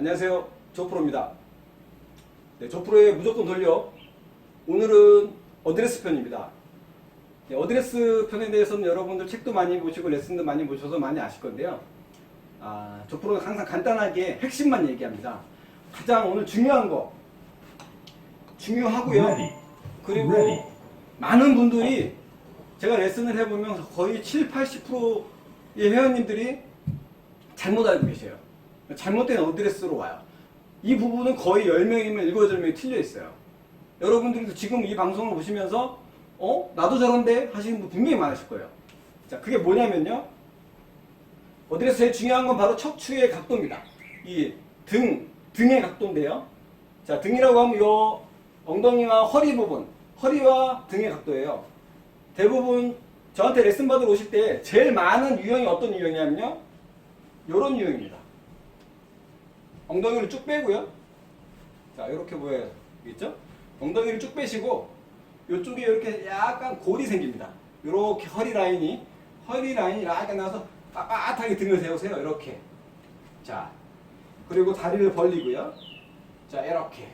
안녕하세요. 조프로입니다. 네, 조프로의 무조건 돌려. 오늘은 어드레스 편입니다. 네, 어드레스 편에 대해서는 여러분들 책도 많이 보시고 레슨도 많이 보셔서 많이 아실 건데요. 아, 조프로는 항상 간단하게 핵심만 얘기합니다. 가장 오늘 중요한 거 중요하고요. 그리고. 많은 분들이 제가 레슨을 해보면 거의 7, 80%의 회원님들이 잘못 알고 계세요. 잘못된 어드레스로 와요. 이 부분은 거의 10명이면 7, 8명이 틀려 있어요. 여러분들도 지금 이 방송을 보시면서 어? 나도 저런데 하시는 분 분명히 많으실 거예요. 자, 그게 뭐냐면요. 어드레스 제일 중요한 건 바로 척추의 각도입니다. 이 등, 등의 각도인데요. 자, 등이라고 하면 요 엉덩이와 허리 부분, 허리와 등의 각도예요. 대부분 저한테 레슨 받으러 오실 때 제일 많은 유형이 어떤 유형이냐면요. 요런 유형입니다. 엉덩이를 쭉 빼고요. 자, 이렇게 보여있죠? 엉덩이를 쭉 빼시고 요쪽에 이렇게 약간 골이 생깁니다. 이렇게 허리 라인이 허리 라인이 약간 나서 빳빳하게 등을 세우세요. 이렇게. 자, 그리고 다리를 벌리고요. 자, 이렇게.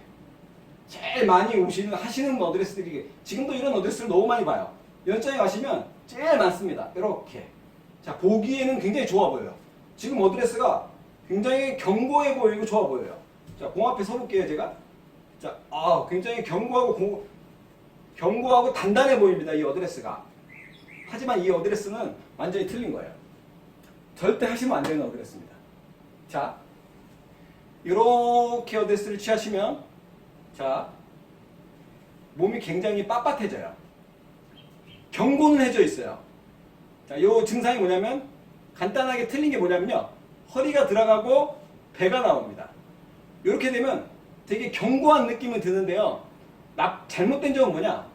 제일 많이 오시는 하시는 어드레스들이 지금도 이런 어드레스를 너무 많이 봐요. 연장에 가시면 제일 많습니다. 이렇게. 자, 보기에는 굉장히 좋아 보여요. 지금 어드레스가 굉장히 견고해 보이고 좋아 보여요. 자, 공 앞에 서볼게요, 제가. 자, 아, 굉장히 견고하고 공, 견고하고 단단해 보입니다, 이 어드레스가. 하지만 이 어드레스는 완전히 틀린 거예요. 절대 하시면 안 되는 어드레스입니다. 자, 이렇게 어드레스를 취하시면, 자, 몸이 굉장히 빳빳해져요. 경고는 해져 있어요. 자, 요 증상이 뭐냐면 간단하게 틀린 게 뭐냐면요. 허리가 들어가고 배가 나옵니다. 이렇게 되면 되게 견고한 느낌은 드는데요. 나, 잘못된 점은 뭐냐?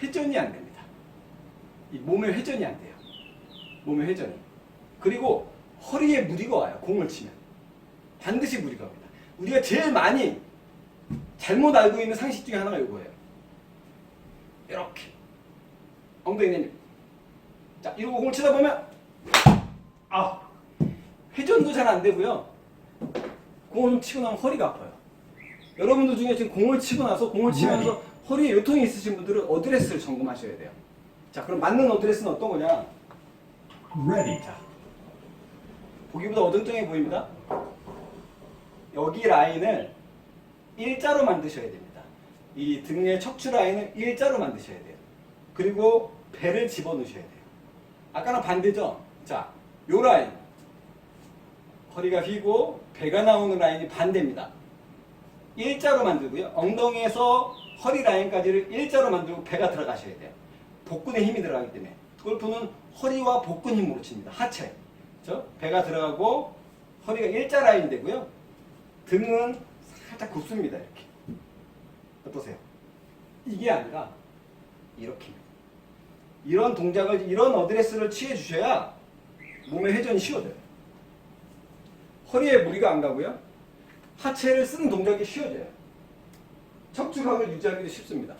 회전이 안 됩니다. 이 몸의 회전이 안 돼요. 몸의 회전이. 그리고 허리에 무리가 와요. 공을 치면. 반드시 무리가 옵니다. 우리가 제일 많이 잘못 알고 있는 상식 중에 하나가 이거예요. 이렇게. 엉덩이 내밀. 자, 이러고 공을 치다 보면 아 회전도 잘 안 되고요. 공을 좀 치고 나면 허리가 아파요. 여러분들 중에 지금 공을 치고 나서 공을 치면서 허리에 요통이 있으신 분들은 어드레스를 점검하셔야 돼요. 자, 그럼 맞는 어드레스는 어떤 거냐? Ready. 자, 보기보다 어정쩡해 보입니다. 여기 라인을 일자로 만드셔야 됩니다. 이 등의 척추 라인을 일자로 만드셔야 돼요. 그리고 배를 집어넣으셔야 돼요. 아까랑 반대죠? 자, 요 라인. 허리가 휘고 배가 나오는 라인이 반대입니다. 일자로 만들고요. 엉덩이에서 허리 라인까지를 일자로 만들고 배가 들어가셔야 돼요. 복근에 힘이 들어가기 때문에. 골프는 허리와 복근 힘으로 칩니다. 하체. 그죠? 배가 들어가고 허리가 일자 라인 되고요. 등은 살짝 굽습니다. 이렇게. 어떠세요? 이게 아니라 이렇게. 이런 동작을 이런 어드레스를 취해 주셔야 몸의 회전이 쉬워져요. 허리에 무리가 안 가고요. 하체를 쓰는 동작이 쉬워져요. 척추각을 유지하기도 쉽습니다.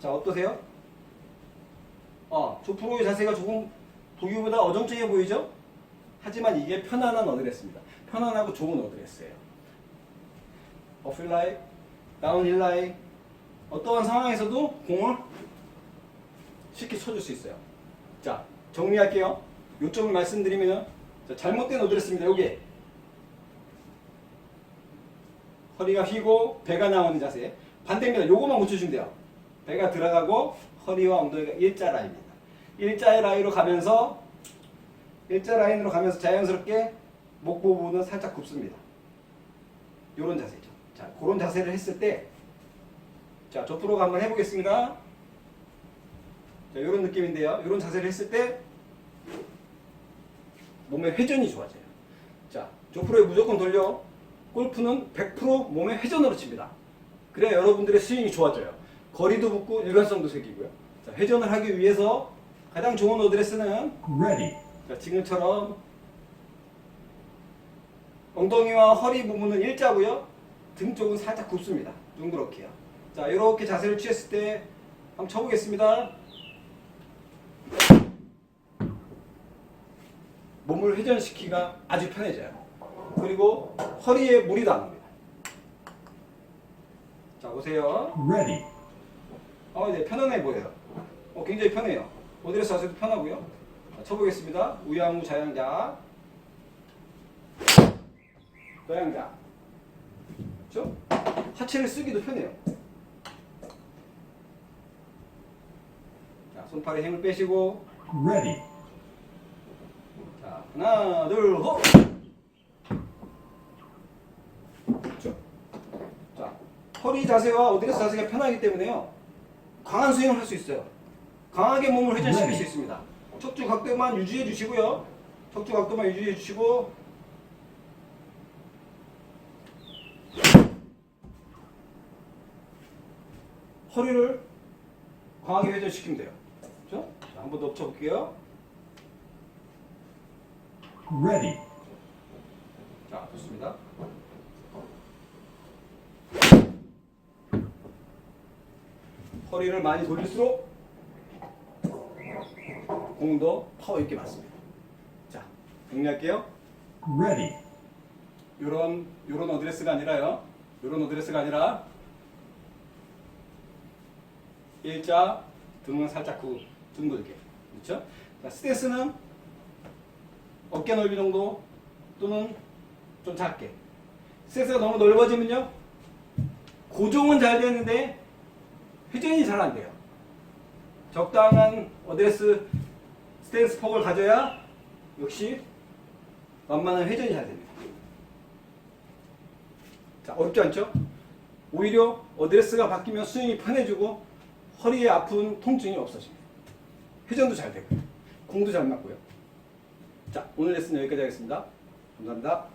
자, 어떠세요? 어, 조프로의 자세가 조금 보기보다 어정쩡해 보이죠? 하지만 이게 편안한 어드레스입니다. 편안하고 좋은 어드레스예요. 어필 라이, 다운힐 라이, 어떠한 상황에서도 공을 쉽게 쳐줄 수 있어요. 자, 정리할게요. 요점을 말씀드리면 자, 잘못된 어드레스입니다. 여기 허리가 휘고 배가 나오는 자세. 반대입니다. 요거만 고쳐주면 돼요. 배가 들어가고 허리와 엉덩이가 일자 라인입니다. 일자의 라인으로 가면서 일자 라인으로 가면서 자연스럽게 목 부분은 살짝 굽습니다. 요런 자세죠. 자, 그런 자세를 했을 때 자, 저프로가 한번 해보겠습니다. 자, 요런 느낌인데요. 요런 자세를 했을 때 몸의 회전이 좋아져요. 자, 조프로에 무조건 돌려. 골프는 100% 몸의 회전으로 칩니다. 그래야 여러분들의 스윙이 좋아져요. 거리도 붙고 일관성도 생기고요. 자, 회전을 하기 위해서 가장 좋은 어드레스는 Ready. 자, 지금처럼 엉덩이와 허리 부분은 일자고요. 등 쪽은 살짝 굽습니다. 둥그렇게요. 자, 이렇게 자세를 취했을 때 한번 쳐보겠습니다. 몸을 회전시키기가 아주 편해져요. 그리고 허리에 안 옵니다. 자, 보세요. Ready. 어, 네, 편안해 보여요. 어, 굉장히 편해요. 어디에서 자세도 편하고요. 자, 쳐보겠습니다. 우양우 자양자. 자양자. 그렇죠? 하체를 쓰기도 편해요. 자, 손팔에 힘을 빼시고 Ready. 자, 하나, 둘, 호! 그렇죠? 자, 허리 자세와 어드레스 자세가 편하기 때문에요. 강한 스윙을 할 수 있어요. 강하게 몸을 회전시킬 수 있습니다. 척추 각도만 유지해 주시고요. 척추 각도만 유지해 주시고 허리를 강하게 회전시키면 돼요. 그렇죠? 자, 한번 더 쳐볼게요. Ready. 자, 좋습니다. 허리를 많이 돌릴수록 공도 파워 있게 맞습니다. 자, 정리할게요. Ready. 요런 요런 어드레스가 아니라요. 요런 어드레스가 아니라 일자 등은 살짝 구 둥글게. 그렇죠? 자, 스탠스는 어깨 넓이 정도 또는 좀 작게. 스탠스가 너무 넓어지면요. 고정은 잘 되는데 회전이 잘 안 돼요. 적당한 어드레스 스탠스 폭을 가져야 역시 완만한 회전이 잘 됩니다. 자, 어렵지 않죠? 오히려 어드레스가 바뀌면 스윙이 편해지고 허리에 아픈 통증이 없어집니다. 회전도 잘 되고요. 공도 잘 맞고요. 자, 오늘 레슨 여기까지 하겠습니다. 감사합니다.